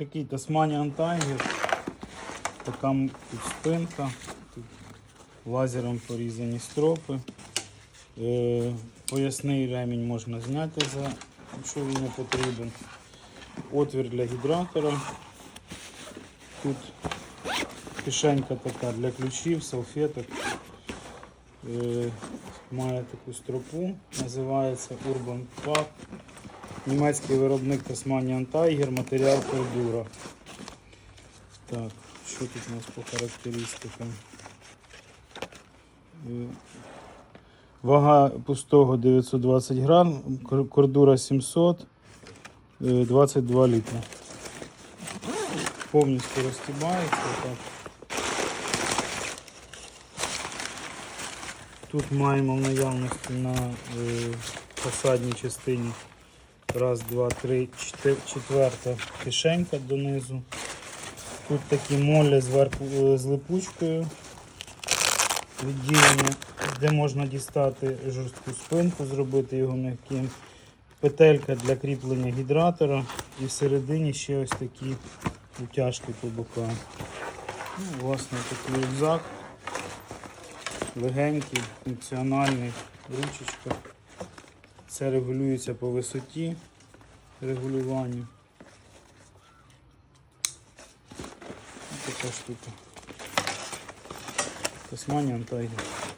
такий Tasmanian Tiger. Така тут спинка, тут лазером порізані стропи. Е, поясний ремінь можна зняти, за, якщо він не потрібен. Отвір для гідратора. Тут кишенька така для ключів, салфеток. Е, має таку стропу, називається Urban Pack. Німецький виробник Tasmanian Tiger, матеріал Cordura. Так, що тут у нас по характеристикам? Е, Вага пустого 920 грам, кор- кордура 700, е, 22 літри. Повністю розтібається. Так. Тут маємо в наявності на е, фасадній частині раз, два, три, чотир- четверта кишенька донизу. Тут такі молі зверху е, з липучкою. Відділення, де можна дістати жорстку спинку, зробити його м'яким. Петелька для кріплення гідратора і всередині ще ось такі утяжки по бокам. Ну, власне, такий рюкзак. Легенький, функціональний, ручечка. Це регулюється по висоті регулювання. Така штука. Тасманіан Tiger.